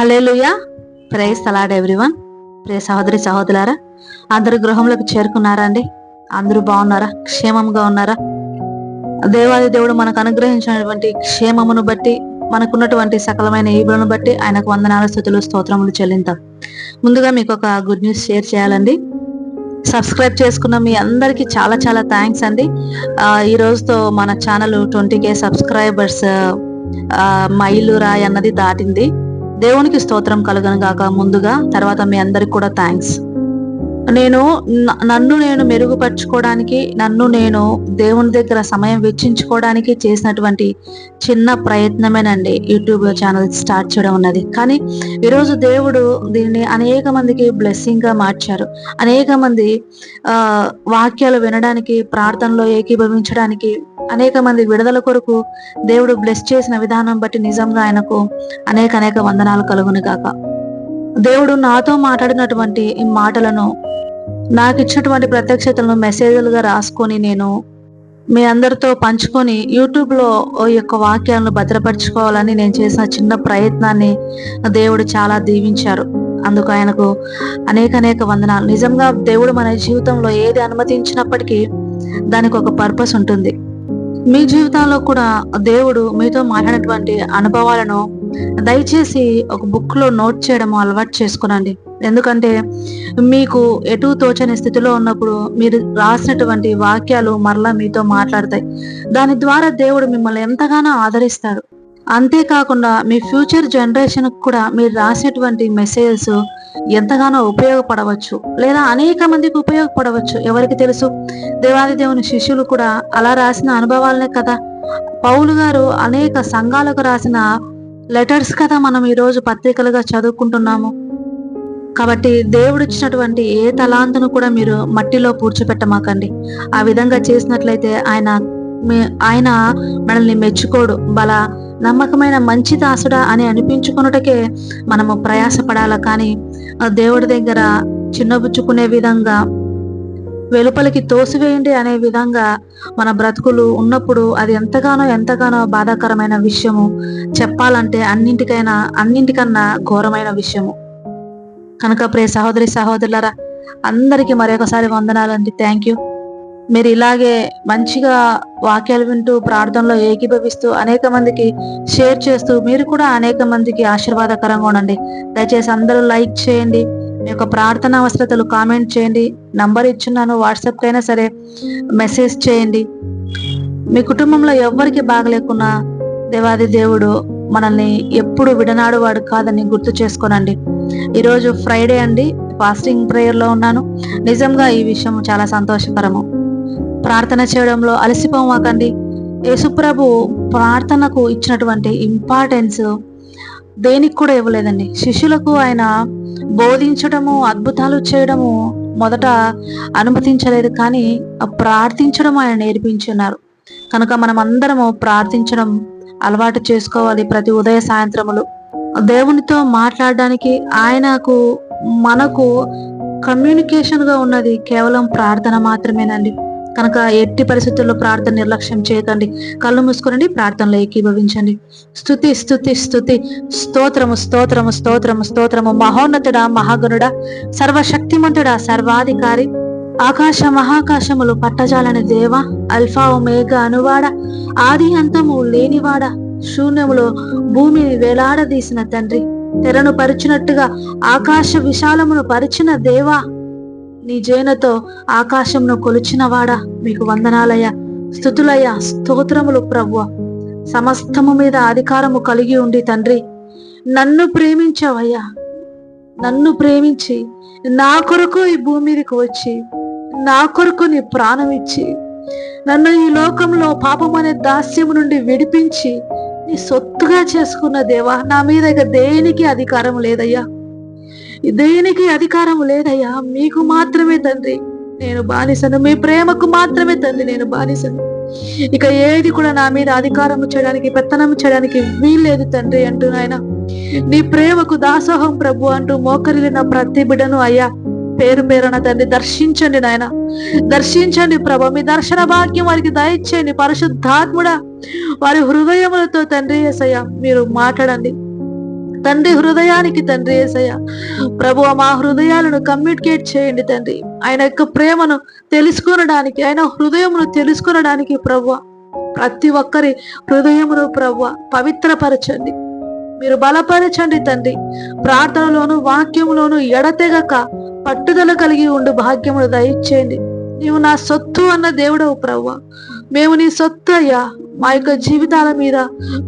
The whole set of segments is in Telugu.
Hallelujah praise the Lord everyone pray సహోదరి సహోదరులారా అందరు గృహంలోకి చేరుకున్నారా అండి? అందరూ బాగున్నారా? క్షేమంగా ఉన్నారా? దేవాది దేవుడు మనకు అనుగ్రహించినటువంటి క్షేమమును బట్టి మనకున్నటువంటి సకలమైన ఈబులను బట్టి ఆయనకు వందనాల స్థుతులు స్తోత్రములు చెల్లింతాం. ముందుగా మీకు ఒక గుడ్ న్యూస్ షేర్ చేయాలండి. సబ్స్క్రైబ్ చేసుకున్న మీ అందరికీ చాలా చాలా థ్యాంక్స్ అండి. ఈ రోజుతో మన ఛానల్ ట్వంటీ కే సబ్స్క్రైబర్స్ మైలు రాయ్ అన్నది దాటింది. దేవునికి స్తోత్రం కలుగను గాక ముందుగా తర్వాత మీ అందరికి కూడా థ్యాంక్స్ నేను నన్ను నేను మెరుగుపరుచుకోవడానికి నన్ను నేను దేవుని దగ్గర సమయం వెచ్చించుకోవడానికి చేసినటువంటి చిన్న ప్రయత్నమేనండి. యూట్యూబ్ ఛానల్ స్టార్ట్ చేయడం ఉన్నది కానీ ఈరోజు దేవుడు దీన్ని అనేక మందికి బ్లెస్సింగ్గా మార్చారు. అనేక మంది ఆ వాక్యాలు వినడానికి ప్రార్థనలో ఏకీభవించడానికి అనేక మంది విడుదల కొరకు దేవుడు బ్లెస్ చేసిన విధానం బట్టి నిజంగా ఆయనకు అనేక అనేక వందనాలు కలుగును గాక. దేవుడు నాతో మాట్లాడినటువంటి ఈ మాటలను నాకు ఇచ్చినటువంటి ప్రత్యక్షతలను మెసేజ్లుగా రాసుకొని నేను మీ అందరితో పంచుకొని యూట్యూబ్లో ఈ యొక్క వాక్యాలను భద్రపరచుకోవాలని నేను చేసిన చిన్న ప్రయత్నాన్ని దేవుడు చాలా దీవించారు. అందుకు ఆయనకు అనేక అనేక వందనాలు. నిజంగా దేవుడు మన జీవితంలో ఏది అనుమతించినప్పటికీ దానికి ఒక పర్పస్ ఉంటుంది. మీ జీవితంలో కూడా దేవుడు మీతో మాట్లాడినటువంటి అనుభవాలను దయచేసి ఒక బుక్లో నోట్ చేయడం అలవాటు చేసుకునండి. ఎందుకంటే మీకు ఎటు తోచని స్థితిలో ఉన్నప్పుడు మీరు రాసినటువంటి వాక్యాలు మరలా మీతో మాట్లాడతాయి. దాని ద్వారా దేవుడు మిమ్మల్ని ఎంతగానో ఆదరిస్తాడు. అంతేకాకుండా మీ ఫ్యూచర్ జనరేషన్ కూడా మీరు రాసినటువంటి మెసేజెస్ ఎంతగానో ఉపయోగపడవచ్చు. లేదా అనేక మందికి ఉపయోగపడవచ్చు. ఎవరికి తెలుసు? దేవాది దేవుని శిష్యులు కూడా అలా రాసిన అనుభవాలనే కదా. పౌలు గారు అనేక సంఘాలకు రాసిన లెటర్స్ కదా మనం ఈరోజు పత్రికలుగా చదువుకుంటున్నాము. కాబట్టి దేవుడు ఇచ్చినటువంటి ఏ తలాంతును కూడా మీరు మట్టిలో పూడ్చిపెట్టమాకండి. ఆ విధంగా చేసినట్లయితే ఆయన ఆయన మనల్ని మెచ్చుకోడు. బల నమ్మకమైన మంచి దాసుడా అని అనిపించుకొనుటకే మనము ప్రయాసపడాల. కానీ ఆ దేవుడి దగ్గర చిన్నబుచ్చుకునే విధంగా వెలుపలికి తోసివేయండి అనే విధంగా మన బ్రతుకులు ఉన్నప్పుడు అది ఎంతగానో ఎంతగానో బాధాకరమైన విషయము. చెప్పాలంటే అన్నింటికైనా అన్నింటికన్నా ఘోరమైన విషయము. కనుక ప్రే సహోదరి సహోదరులరా అందరికీ మరొకసారి వందనాలండి. థ్యాంక్ యూ మీరు ఇలాగే మంచిగా వాక్యాలు వింటూ ప్రార్థనలో ఏకీభవిస్తూ అనేక మందికి షేర్ చేస్తూ మీరు కూడా అనేక మందికి ఆశీర్వాదకరంగా ఉండండి. దయచేసి అందరూ లైక్ చేయండి. మీ యొక్క ప్రార్థన అవసరతలు కామెంట్ చేయండి. నంబర్ ఇచ్చున్నాను వాట్సాప్కి అయినా సరే మెసేజ్ చేయండి. మీ కుటుంబంలో ఎవరికి బాగలేకున్నా దేవాది దేవుడు మనల్ని ఎప్పుడు విడనాడు వాడు కాదని గుర్తు చేసుకోనండి. ఈరోజు ఫ్రైడే అండి. ఫాస్టింగ్ ప్రేయర్లో ఉన్నాను. నిజంగా ఈ విషయం చాలా సంతోషకరము. ప్రార్థన చేయడంలో అలసిపోమాకండి యేసుప్రభు ప్రార్థనకు ఇచ్చినటువంటి ఇంపార్టెన్స్ దేనికి కూడా ఇవ్వలేదండి. శిష్యులకు ఆయన బోధించడము అద్భుతాలు చేయడము మొదట అనుమతించలేదు కానీ ప్రార్థించడం ఆయన నేర్పించున్నారు. కనుక మనం అందరము ప్రార్థించడం అలవాటు చేసుకోవాలి ప్రతి ఉదయ సాయంత్రములు. దేవునితో మాట్లాడడానికి ఆయనకు మనకు కమ్యూనికేషన్గా ఉన్నది కేవలం ప్రార్థన మాత్రమేనండి. కనుక ఎట్టి పరిస్థితుల్లో ప్రార్థన నిర్లక్ష్యం చేయకండి. కళ్ళు మూసుకోనండి ప్రార్థనలో ఏకీభవించండి. స్థుతి స్థుతి స్థుతి స్తోత్రము స్తోత్రము స్తోత్రము స్తోత్రము. మహోన్నతుడా మహాగణుడా సర్వశక్తిమంతుడా సర్వాధికారి. ఆకాశ మహాకాశములు పట్టజాలని దేవ అల్ఫా ఒమేగా అనువాడ ఆది అంతము లేనివాడ శూన్యములో భూమిని వేలాడదీసిన తండ్రి తెరను పరిచినట్టుగా ఆకాశ విశాలమును పరిచిన దేవా నీ జైనతో ఆకాశమును కొలిచినవాడా? మీకు వందనాలయ స్థుతులయ స్తోత్రములు ప్రభువ. సమస్తము మీద అధికారము కలిగి ఉండి తండ్రి నన్ను ప్రేమించావయ్యా. నన్ను ప్రేమించి నా కొరకు ఈ భూమి మీదకి వచ్చి నా కొరకు నీ ప్రాణం ఇచ్చి నన్ను ఈ లోకంలో పాపం అనే దాస్యము నుండి విడిపించి నీ సొత్తుగా చేసుకున్న దేవా నా మీద ఇక దేనికి అధికారం లేదయ్యా? దేనికి అధికారం లేదయ్యా? మీకు మాత్రమే తండ్రి. నేను బానిసను. మీ ప్రేమకు మాత్రమే తండ్రి. నేను బానిసను. ఇక ఏది కూడా నా మీద అధికారం చేయడానికి పెత్తనం చేయడానికి వీల్లేదు తండ్రి అంటూ నాయన. నీ ప్రేమకు దాసోహం ప్రభు అంటూ మోకరిలిన ప్రతి బిడను అయ్యా పేరు పేరున తండ్రి దర్శించండి నాయన. దర్శించండి ప్రభు. మీ దర్శన భాగ్యం వారికి దయచేయండి. పరిశుద్ధాత్ముడా వారి హృదయములతో తండ్రి ఏసయ్య మీరు మాట్లాడండి. తండ్రి హృదయానికి తండ్రి ఏసయ్య ప్రభు మా హృదయాలను కమ్యూనికేట్ చేయండి తండ్రి. ఆయన యొక్క ప్రేమను తెలుసుకునడానికి ఆయన హృదయమును తెలుసుకునడానికి ప్రభు ప్రతి ఒక్కరి హృదయమును ప్రభు పవిత్రపరచండి. మీరు బలపరచండి తండ్రి. ప్రార్థనలోను వాక్యములోను ఎడతెగక పట్టుదల కలిగి ఉండు భాగ్యమును దయచేయండి. నీవు నా సొత్తు అన్న దేవుడవు ప్రవ్వ మేము నీ సొత్తు అయ్యా మా యొక్క జీవితాల మీద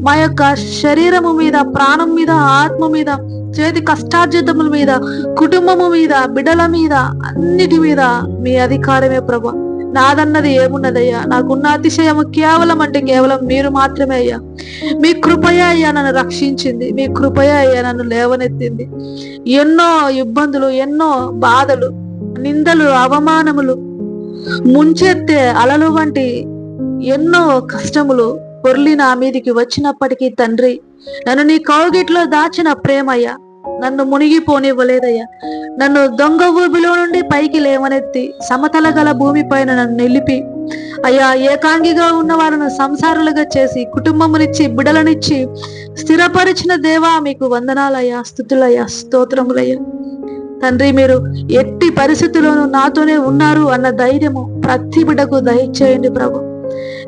మా యొక్క శరీరము మీద ప్రాణం మీద ఆత్మ మీద చేతి కష్టార్జితముల మీద కుటుంబము మీద బిడ్డల మీద అన్నిటి మీద మీ అధికారమే ప్రభా. నాదన్నది ఏమున్నదయ్యా? నాకున్న అతిశయము కేవలం అంటే కేవలం మీరు మాత్రమే అయ్యా. మీ కృపయ అయ్యా నన్ను రక్షించింది. మీ కృపయ అయ్యా నన్ను లేవనెత్తింది. ఎన్నో ఇబ్బందులు ఎన్నో బాధలు నిందలు అవమానములు ముంచెత్తే అలలు వంటి ఎన్నో కష్టములు పొర్లి నా మీదికి వచ్చినప్పటికీ తండ్రి నన్ను నీ కౌగిట్లో దాచిన ప్రేమయ్యా నన్ను మునిగిపోనివ్వలేదయ్యా. నన్ను దొంగ ఊబిలో నుండి పైకి లేవనెత్తి సమతల గల భూమిపైన నన్ను నిలిపి అయ్యా ఏకాంగిగా ఉన్న వారిని సంసారులుగా చేసి కుటుంబమునిచ్చి బిడలనిచ్చి స్థిరపరిచిన దేవా మీకు వందనాలయ్యా స్థుతులయ్యా స్తోత్రములయ్యా. తండ్రి మీరు ఎట్టి పరిస్థితుల్లోనూ నాతోనే ఉన్నారు అన్న ధైర్యము ప్రతి బిడకు దయచేయండి ప్రభు.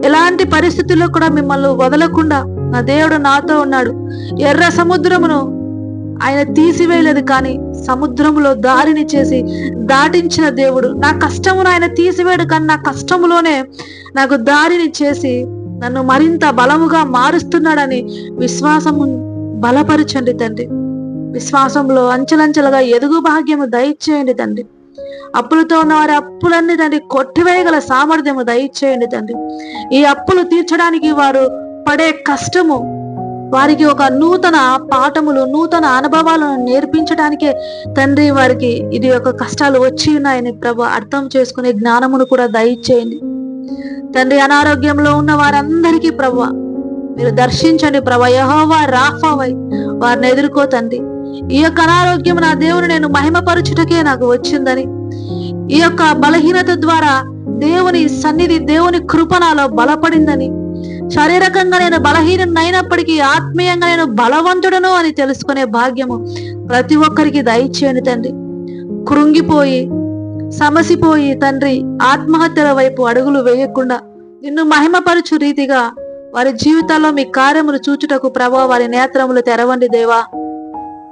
ఎలాంటి పరిస్థితుల్లో కూడా మిమ్మల్ని వదలకుండా నా దేవుడు నాతో ఉన్నాడు. ఎర్ర సముద్రమును ఆయన తీసివేయలేదు కానీ సముద్రములో దారిని చేసి దాటించిన దేవుడు. నా కష్టమును ఆయన తీసివేయడు కానీ నా కష్టములోనే నాకు దారిని చేసి నన్ను మరింత బలముగా మారుస్తున్నాడని విశ్వాసము బలపరచండి తండ్రి. విశ్వాసంలో అంచెలంచెలుగా ఎదుగు భాగ్యము దయచేయండి తండ్రి. అప్పులతో ఉన్న వారి అప్పులన్నీ తండ్రి కొట్టివేయగల సామర్థ్యము దయచేయండి తండ్రి. ఈ అప్పులు తీర్చడానికి వారు పడే కష్టము వారికి ఒక నూతన పాఠములు నూతన అనుభవాలను నేర్పించడానికే తండ్రి వారికి ఇది ఒక కష్టాలు వచ్చి ఉన్నాయని ప్రభు అర్థం చేసుకునే జ్ఞానమును కూడా దయచేయండి. తండ్రి అనారోగ్యంలో ఉన్న వారందరికీ ప్రభు మీరు దర్శించండి ప్రభ. యహోవా రాఫావై వారిని ఎదుర్కో తండ్రి. ఈ యొక్క అనారోగ్యం నా దేవుని నేను మహిమపరచుటకే నాకు వచ్చిందని. ఈ యొక్క బలహీనత ద్వారా దేవుని సన్నిధి దేవుని కృప నాలో బలపడిందని. శారీరకంగా నేను బలహీనైనప్పటికీ ఆత్మీయంగా నేను బలవంతుడను అని తెలుసుకునే భాగ్యము ప్రతి ఒక్కరికి దయచేయండి తండ్రి. కృంగిపోయి సమసిపోయి తండ్రి ఆత్మహత్యల వైపు అడుగులు వేయకుండా నిన్ను మహిమపరచు రీతిగా వారి జీవితాల్లో మీ కార్యములు చూచుటకు ప్రభావ వారి నేత్రములు తెరవండి దేవా.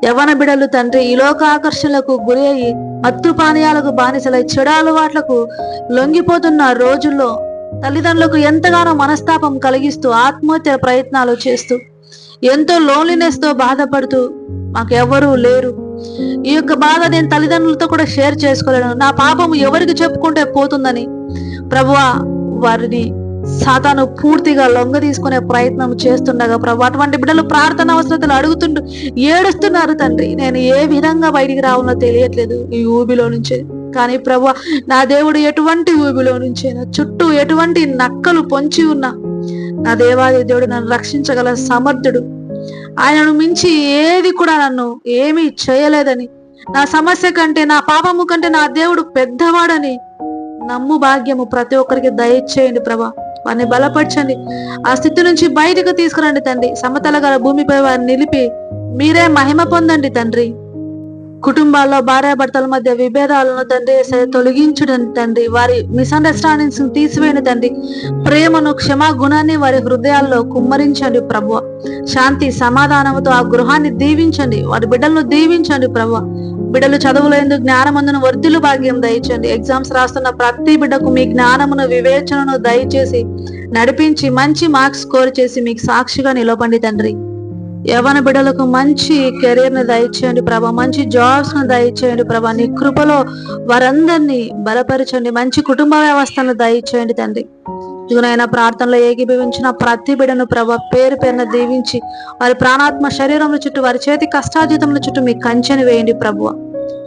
యవన బిడలు తండ్రి ఈ లోక ఆకర్షణలకు గురి అయి మత్తు పానీయాలకు బానిసలై చెడు అలవాట్లకు లొంగిపోతున్న రోజుల్లో తల్లిదండ్రులకు ఎంతగానో మనస్తాపం కలిగిస్తూ ఆత్మహత్య ప్రయత్నాలు చేస్తూ ఎంతో లోన్లీనెస్తో బాధపడుతూ మాకు ఎవరూ లేరు. ఈ యొక్క బాధ నేను తల్లిదండ్రులతో కూడా షేర్ చేసుకోలేను. నా పాపం ఎవరికి చెప్పుకుంటే పోతుందని ప్రభువా వారిని సాతాను పూర్తిగా లొంగ తీసుకునే ప్రయత్నం చేస్తుండగా ప్రభు అటువంటి బిడ్డలు ప్రార్థన అవసరతలు అడుగుతుంటూ ఏడుస్తున్నారు తండ్రి. నేను ఏ విధంగా బయటికి రావాలో తెలియట్లేదు ఈ ఊబిలో నుంచి. కానీ ప్రభు నా దేవుడు ఎటువంటి ఊబిలో నుంచి చుట్టూ ఎటువంటి నక్కలు పొంచి ఉన్నా నా దేవాది దేవుడు నన్ను రక్షించగల సమర్థుడు. ఆయనను మించి ఏది కూడా నన్ను ఏమీ చేయలేదని నా సమస్య కంటే నా పాపము కంటే నా దేవుడు పెద్దవాడని నమ్ము భాగ్యము ప్రతి ఒక్కరికి దయచేయండి ప్రభా. వారిని బలపరచండి. ఆ స్థితి నుంచి బయటకు తీసుకురండి తండ్రి. సమతల గల భూమిపై వారిని నిలిపి మీరే మహిమ పొందండి తండ్రి. కుటుంబాల్లో భార్యాభర్తల మధ్య విభేదాలను తండ్రి తొలగించడం తండ్రి. వారి మిస్అండర్స్టాండింగ్స్ తీసివేయండి తండ్రి. ప్రేమను క్షమా గుణాన్ని వారి హృదయాల్లో కుమ్మరించండి ప్రభు శాంతి సమాధానంతో ఆ గృహాన్ని దీవించండి. వారి బిడ్డలను దీవించండి ప్రభు బిడ్డలు చదువులందు జ్ఞానమందును వర్ధిలు భాగ్యం దయచండి. ఎగ్జామ్స్ రాస్తున్న ప్రతి బిడ్డకు మీ జ్ఞానమును వివేచనను దయచేసి నడిపించి మంచి మార్క్స్ స్కోర్ చేసి మీకు సాక్షిగా నిలబండి తండ్రి. యవన బిడ్డలకు మంచి కెరీర్ను దయచేయండి ప్రభా. మంచి జాబ్స్ను దయచేయండి ప్రభా. నీ కృపలో వారందరినీ బలపరచండి. మంచి కుటుంబ వ్యవస్థను దయచేయండి తండ్రి. ఇదిగోనైనా ప్రార్థనలో ఏకీభవించిన ప్రతి బిడను ప్రభ పేరు పేరున దీవించి వారి ప్రాణాత్మ శరీరముల చుట్టూ వారి చేతి కష్టాజీతముల చుట్టూ మీ కంచెని వేయండి ప్రభువ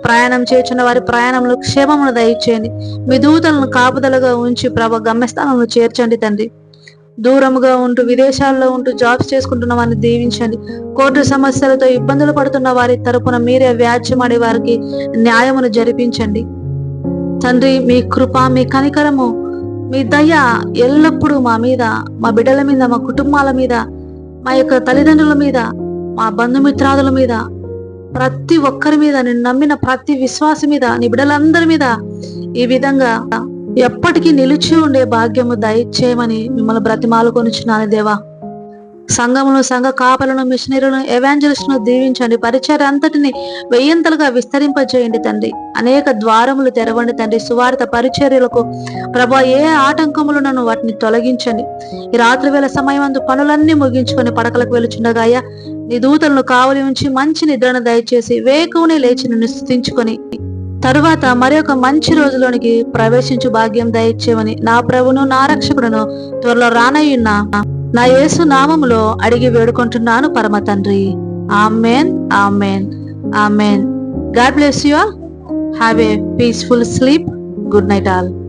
ప్రయాణం చేసిన వారి ప్రయాణంలో క్షేమమును దయచేయండి. మీ దూతలను కాపుదలుగా ఉంచి ప్రభ గమ్యస్థానంలో చేర్చండి తండ్రి. దూరముగా ఉంటూ విదేశాల్లో ఉంటూ జాబ్స్ చేసుకుంటున్న వారిని దీవించండి. కోర్టు సమస్యలతో ఇబ్బందులు పడుతున్న వారి తరపున మీరే వ్యాజ్యమాడే వారికి న్యాయమును జరిపించండి. తండ్రి మీ కృప మీ కనికరము మీ దయ ఎల్లప్పుడూ మా మీద మా బిడ్డల మీద మా కుటుంబాల మీద మా యొక్క తల్లిదండ్రుల మీద మా బంధుమిత్రాదుల మీద ప్రతి ఒక్కరి మీద నేను నమ్మిన ప్రతి విశ్వాసం మీద నీ బిడ్డలందరి మీద ఈ విధంగా ఎప్పటికీ నిలిచి ఉండే భాగ్యము దయచేయమని మిమ్మల్ని బ్రతిమాలు కొనుచున్నాను దేవా. సంఘమును సంఘ కాపలను మిషనరీలను ఎవాంజలిస్ట్ను దీవించండి. పరిచయ అంతటిని వెయ్యంతలుగా విస్తరింపజేయండి తండ్రి. అనేక ద్వారములు తెరవండి తండ్రి. సువార్త పరిచర్యలకు ప్రభా ఏ ఆటంకములు నన్ను వాటిని తొలగించండి. ఈ రాత్రి వేళ సమయం అందు పనులన్నీ ముగించుకొని పడకలకు వెలుచుండగా అయ్యా నీ దూతలను కావలి ఉంచి మంచి నిద్రను దయచేసి వేకువనే లేచి నిన్ను స్థుతించుకొని తరువాత మరి ఒక మంచి రోజులోనికి ప్రవేశించు భాగ్యం దయచేవని నా ప్రభును నా రక్షకుడును త్వరలో రానయ్యున్న. నా యేసు నామములో అడిగి వేడుకుంటున్నాను పరమ తండ్రి. Amen amen amen. God bless you all. Have a peaceful sleep. Good night all.